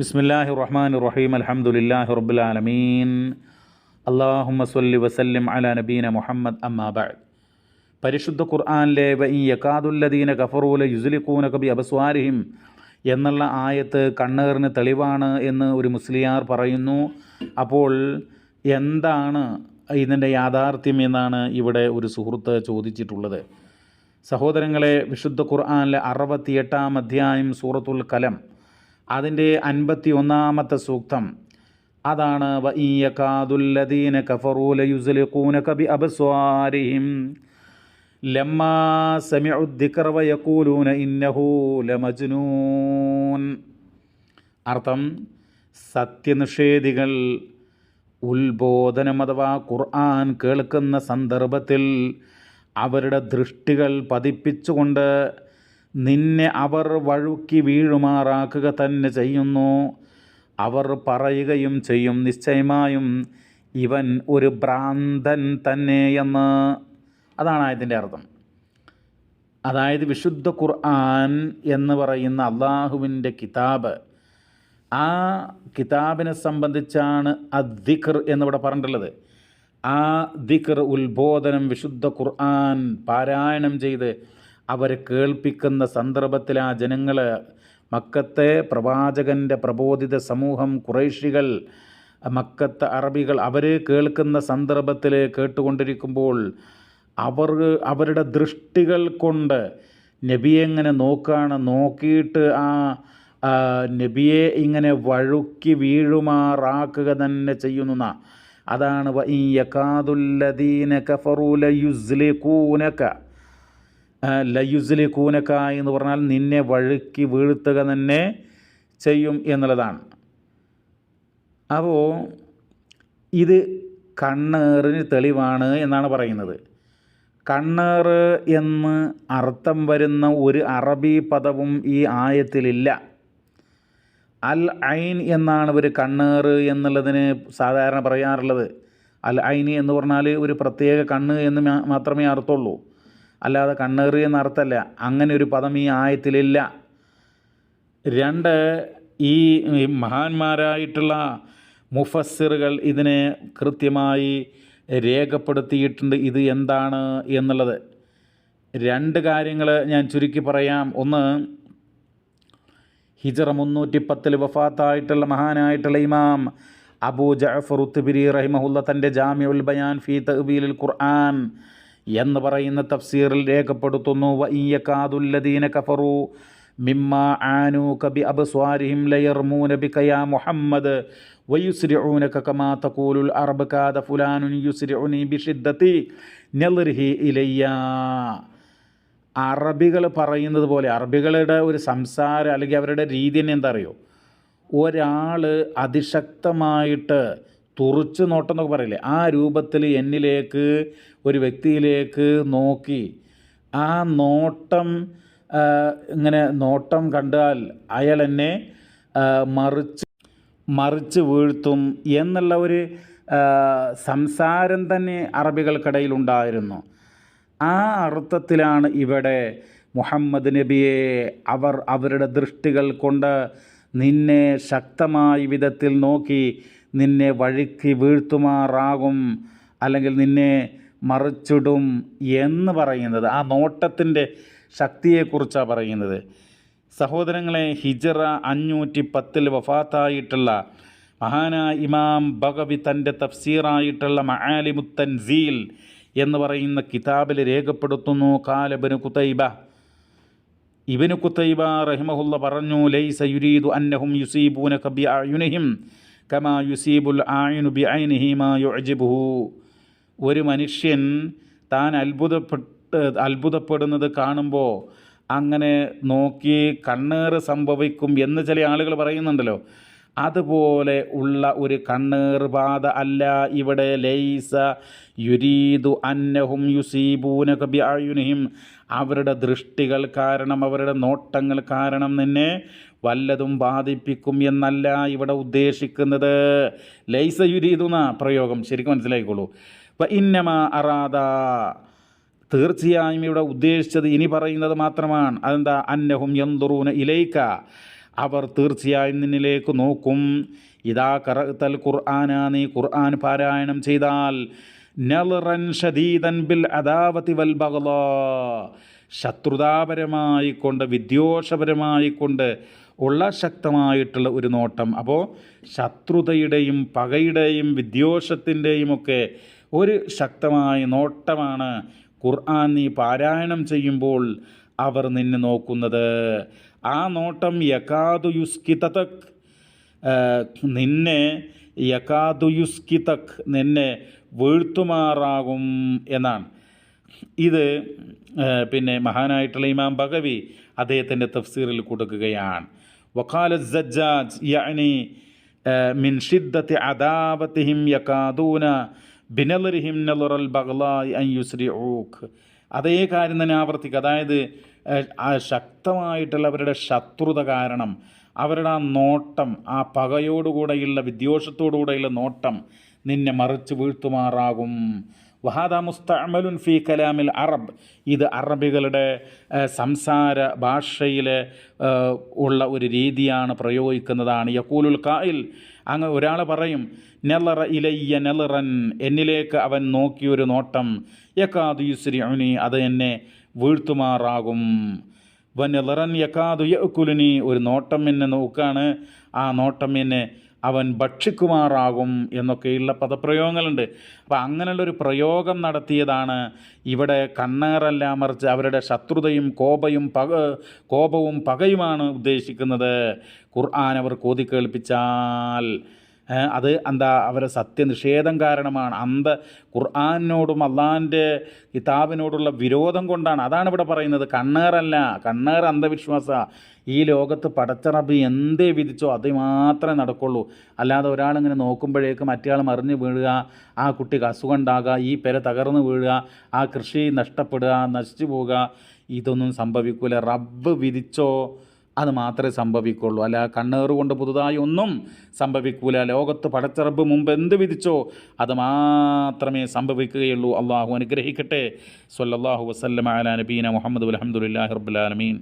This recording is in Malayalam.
ബിസ്മില്ലാഹി റഹ്മാൻ റഹീം അലഹമുല്ലാഹി റബുലാലമീൻ അള്ളാഹുമ്മ സല്ലി വസല്ലിം അല നബീന മുഹമ്മദ് അമ്മാബാദ് പരിശുദ്ധ ഖുർആാനിലെ യക്കാതുല്ലദീന കഫറൂല യുസുലിഖൂന കബി അബസ്വാരിഹിം എന്നുള്ള ആയത്ത് കണ്ണേറിന് തെളിവാണ് എന്ന് ഒരു മുസ്ലിയാർ പറയുന്നു. അപ്പോൾ എന്താണ് ഇതിന്റെ യാഥാർത്ഥ്യം എന്നാണ് ഇവിടെ ഒരു സുഹൃത്ത് ചോദിച്ചിട്ടുള്ളത്. സഹോദരങ്ങളെ വിശുദ്ധ ഖുർആാനിലെ അറുപത്തിയെട്ടാം അധ്യായം സൂറത്തുൽ കലം അതിന്റെ അൻപത്തി ഒന്നാമത്തെ സൂക്തം. അതാണ് വഈയകാദുല്ലദീന കഫറൂല യുസുലിഖൂന കബി അബസ്വാരിഹിം. ലമ്മാ സമിഉ ദിക്റ വയഖൂലൂന ഇന്നഹു ലമജ്നൂൻ. അർത്ഥം സത്യനിഷേധികൾ ഉത്ബോധനം അഥവാ ഖുർആൻ കേൾക്കുന്ന സന്ദർഭത്തിൽ അവരുടെ ദൃഷ്ടികൾ പതിപ്പിച്ചുകൊണ്ട് നിന്നെ അവർ വഴുക്കി വീഴുമാറാക്കുക തന്നെ ചെയ്യുന്നു. അവർ പറയുകയും ചെയ്യും നിശ്ചയമായും ഇവൻ ഒരു ഭ്രാന്തൻ തന്നെ എന്ന് അതാണ് അതിന്റെ അർത്ഥം. അതായത് വിശുദ്ധ ഖുർആൻ എന്ന് പറയുന്ന അള്ളാഹുവിന്റെ കിതാബ് ആ കിതാബിനെ സംബന്ധിച്ചാണ് അദ്ദിഖർ എന്നിവിടെ പറഞ്ഞിട്ടുള്ളത്. ആ ദിഖർ ഉത്ബോധനം വിശുദ്ധ ഖുർആൻ പാരായണം ചെയ്ത് അവരെ കേൾപ്പിക്കുന്ന സന്ദർഭത്തിൽ ആ ജനങ്ങൾ മക്കത്തെ പ്രവാചകന്റെ പ്രബോധിത സമൂഹം കുറേശികൾ മക്കത്തെ അറബികൾ അവർ കേൾക്കുന്ന സന്ദർഭത്തിൽ കേട്ടുകൊണ്ടിരിക്കുമ്പോൾ അവർ അവരുടെ ദൃഷ്ടികൾ കൊണ്ട് നബിയെ എങ്ങനെ നോക്കുകയാണ് നോക്കിയിട്ട് ആ നബിയെ ഇങ്ങനെ വഴുക്കി വീഴുമാറാക്കുക തന്നെ ചെയ്യുന്ന അതാണ് യക്കാതുല്ലദീന കഫറൂല യുസ്ലിഖൂനക ലയുസ്ലിഖൂനക എന്ന് പറഞ്ഞാൽ നിന്നെ വഴുക്കി വീഴ്ത്തുക തന്നെ ചെയ്യും എന്നുള്ളതാണ്. അപ്പോൾ ഇത് കണ്ണേറിന് തെളിവാണ് എന്നാണ് പറയുന്നത്. കണ്ണേറ് എന്ന് അർത്ഥം വരുന്ന ഒരു അറബി പദവും ഈ ആയത്തിലില്ല. അൽ ഐൻ എന്നാണ് ഒരു കണ്ണേറ് എന്നുള്ളതിന് സാധാരണ പറയാറുള്ളത്. അൽ ഐനി എന്ന് പറഞ്ഞാൽ ഒരു പ്രത്യേക കണ്ണ് എന്ന് മാത്രമേ അർത്ഥമുള്ളൂ അല്ലാതെ കണ്ണേറി എന്നർത്ഥമല്ല അങ്ങനെ ഒരു പദം ഈ ആയത്തിലില്ല. രണ്ട് ഈ മഹാന്മാരായിട്ടുള്ള മുഫസ്സിറുകൾ ഇതിനെ കൃത്യമായി രേഖപ്പെടുത്തിയിട്ടുണ്ട്. ഇത് എന്താണ് എന്നുള്ളത്. രണ്ട് കാര്യങ്ങൾ ഞാൻ ചുരുക്കി പറയാം. ഒന്ന് ഹിജറ മുന്നൂറ്റി പത്തിൽ വഫാത്തായിട്ടുള്ള മഹാനായിട്ടുള്ള ഇമാം അബൂ ജഅഫർ ഉത്തുബിരി റഹിമഹുല്ല തന്റെ ജാമ്യ ഉൽ ബയാൻ ഫീ തഹ്ബീലുൽ ഖുർആൻ എന്ന് പറയുന്ന തഫ്സീറിൽ രേഖപ്പെടുത്തുന്നു വയ്യക്കാതുല്ലദീന കഫറു മിമ്മ ആനു കബി അബ്സ്വാരിഹിം ലയർമൂന കയാ മുഹമ്മദ് വയുസ്രിഊനക കമാ തഖൂലുൽ അറബ് കാദ ഫുലാനുൻ യുസ്രിഉനി ബിഷിദ്ദതി നൽറിഹി ഇലയ്യ. അറബികൾ പറയുന്നത് പോലെ അറബികളുടെ ഒരു സംസാരം അല്ലെങ്കിൽ അവരുടെ രീതി തന്നെ എന്താ അറിയോ? ഒരാൾ അതിശക്തമായിട്ട് തുറച്ചു നോട്ടം എന്നൊക്കെ പറയില്ലേ? ആ രൂപത്തിൽ എന്നിലേക്ക് ഒരു വ്യക്തിയിലേക്ക് നോക്കി. ആ നോട്ടം ഇങ്ങനെ നോട്ടം കണ്ടാൽ അയാൾ എന്നെ മറിച്ച് മറിച്ച് വീഴ്ത്തും എന്നുള്ള ഒരു സംസാരം തന്നെ അറബികൾക്കിടയിലുണ്ടായിരുന്നു. ആ അർത്ഥത്തിലാണ് ഇവിടെ മുഹമ്മദ് നബിയെ അവർ അവരുടെ ദൃഷ്ടികൾ കൊണ്ട് നിന്നെ ശക്തമായ വിധത്തിൽ നോക്കി നിന്നെ വഴുക്കി വീഴ്ത്തുമാറാകും അല്ലെങ്കിൽ നിന്നെ മറിച്ചിടും എന്ന് പറയുന്നത് ആ നോട്ടത്തിന്റെ ശക്തിയെക്കുറിച്ചാണ് പറയുന്നത്. സഹോദരങ്ങളെ ഹിജറ അഞ്ഞൂറ്റി പത്തിൽ വഫാത്തായിട്ടുള്ള മഹാനായ ഇമാം ബഗവി തന്റെ തഫ്സീറായിട്ടുള്ള മഹാലിമുത്തൻസീൽ എന്ന് പറയുന്ന കിതാബിൽ രേഖപ്പെടുത്തുന്നു. കാലബിന് കുത്തൈബ ഇബിന് കുത്തൈബ റഹിമഹുല്ല പറഞ്ഞു ലൈസ യുരീദു അന്നഹും യുസീബൂന കബി ആയുനഹിം കമാ യുസീബുൽ ആയിനു ബി ഐനിഹിമാ യുഅജിബുഹു. ഒരു മനുഷ്യൻ താൻ അത്ഭുതപ്പെട്ട് അത്ഭുതപ്പെടുന്നത് കാണുമ്പോൾ അങ്ങനെ നോക്കി കണ്ണേറ് സംഭവിക്കും എന്ന് ചില ആളുകൾ പറയുന്നുണ്ടല്ലോ. അതുപോലെ ഉള്ള ഒരു കണ്ണേർ അല്ല ഇവിടെ ലൈസ യുരീദു അന്നഹും യുസീബൂന കബി അവരുടെ ദൃഷ്ടികൾ കാരണം അവരുടെ നോട്ടങ്ങൾ കാരണം നിന്നെ വല്ലതും ബാധിപ്പിക്കും എന്നല്ല ഇവിടെ ഉദ്ദേശിക്കുന്നത്. ലൈസ യുരീദുന്ന പ്രയോഗം ശരിക്കും മനസ്സിലായിക്കോളൂ. അപ്പം ഇന്നമ അറാദ. തീർച്ചയായും ഇവിടെ ഉദ്ദേശിച്ചത് ഇനി പറയുന്നത് മാത്രമാണ്. അതെന്താ? അന്നഹും യന്തുറൂന ഇലൈക്ക അവർ തീർച്ചയായും നിന്നിലേക്ക് നോക്കും. ഇതാ കറത്തൽ ഖുർആന നീ ഖുർആൻ പാരായണം ചെയ്താൽ നൽറൻ ഷദീദൻ ബിൽ അദാവതി വൽ ബഗ്ളാ. ശത്രുതാപരമായി കൊണ്ട് വിദ്വേഷപരമായി കൊണ്ട് ഉള്ള ശക്തമായിട്ടുള്ള ഒരു നോട്ടം. അപ്പോൾ ശത്രുതയുടെയും പകയുടെയും വിദ്വേഷത്തിന്റെയും ഒക്കെ ഒരു ശക്തമായ നോട്ടമാണ് ഖുർആൻ നീ പാരായണം ചെയ്യുമ്പോൾ അവർ നിന്നെ നോക്കുന്നത്. ആ നോട്ടം യക്കാതു യുസ്കിതക് നിന്നെ യക്കാതുയുസ്കിതക് നിന്നെ വീഴ്ത്തുമാറാകും എന്നാണ്. ഇത് പിന്നെ മഹാനായിട്ടുള്ള ഇമാം ബഗവി അദ്ദേഹത്തിന്റെ തഫ്സീറിൽ കൊടുക്കുകയാണ്. വക്കാല സജ്ജാജ് യാനി മിൻ ഷിദ്ദത്തി അദാവത്തിഹിം യകാദൂന ബിനലറിഹിം നലുറൽ ബഗ്ലായി അൻ യുസ്രിഊഖ് അതേ കാര്യം തന്നെ ആവർത്തിക്കുക. അതായത് ശക്തമായിട്ടുള്ളവരുടെ ശത്രുത കാരണം അവരുടെ ആ നോട്ടം ആ പകയോടുകൂടെയുള്ള വിദ്വേഷത്തോടുകൂടെയുള്ള നോട്ടം നിന്നെ മറിച്ച് വീഴ്ത്തുമാറാകും. വഹാദ മുസ്തഅമലുൻ ഫി കലാമിൽ അറബ്. ഇത് അറബികളുടെ സംസാര ഭാഷയിൽ ഉള്ള ഒരു രീതിയാണ് പ്രയോഗിക്കുന്നതാണ്. യക്കൂലുൽ കായിൽ അങ്ങ് ഒരാൾ പറയും നെലറ ഇലയ്യ നെലറൻ എന്നിലേക്ക് അവൻ നോക്കിയൊരു നോട്ടം. യക്കാതു യുസ്രി അത് എന്നെ വീഴ്ത്തുമാറാകും. വനെലറൻ യക്കാതു യക്കുലിനി ഒരു നോട്ടം എന്നെ നോക്കാണ്. ആ നോട്ടം എന്നെ അവൻ ഭക്ഷിക്കുമാറാകും എന്നൊക്കെയുള്ള പദപ്രയോഗങ്ങളുണ്ട്. അപ്പോൾ അങ്ങനെയുള്ളൊരു പ്രയോഗം നടത്തിയതാണ് ഇവിടെ കണ്ണേറല്ല മറിച്ച് അവരുടെ ശത്രുതയും കോപയും പക കോപവും പകയുമാണ് ഉദ്ദേശിക്കുന്നത്. ഖുർആൻ അവർ കോതിക്കേൾപ്പിച്ചാൽ അത് എന്താ അവരെ സത്യനിഷേധം കാരണമാണ്. അന്ത ഖുർആാനിനോടും അള്ളാഹിന്റെ കിതാബിനോടുള്ള വിരോധം കൊണ്ടാണ്. അതാണ് ഇവിടെ പറയുന്നത്. കണ്ണേറല്ല. കണ്ണേർ അന്ധവിശ്വാസ. ഈ ലോകത്ത് പടച്ചറബ് എന്തേ വിധിച്ചോ അത് മാത്രമേ നടക്കുള്ളൂ. അല്ലാതെ ഒരാളിങ്ങനെ നോക്കുമ്പോഴേക്ക് മറ്റേ മറിഞ്ഞ് വീഴുക ആ കുട്ടിക്ക് അസുഖം ഉണ്ടാകുക ഈ പെര തകർന്നു വീഴുക ആ കൃഷി നഷ്ടപ്പെടുക നശിച്ചു പോവുക ഇതൊന്നും സംഭവിക്കില്ല റബ്ബ് വിധിച്ചോ അത് മാത്രമേ സംഭവിക്കുള്ളൂ. അല്ല കണ്ണേറ് കൊണ്ട് പുതുതായി ഒന്നും സംഭവിക്കൂല. ലോകത്ത് പടച്ചിറപ്പ് മുമ്പ് എന്ത് വിധിച്ചോ അത് മാത്രമേ സംഭവിക്കുകയുള്ളൂ. അള്ളാഹു അനുഗ്രഹിക്കട്ടെ. സൊല്ലാഹു വസല്ലം അല നബീന മുഹമ്മദ്. അലഹമുല്ലാ റബ്ബുലാലമീൻ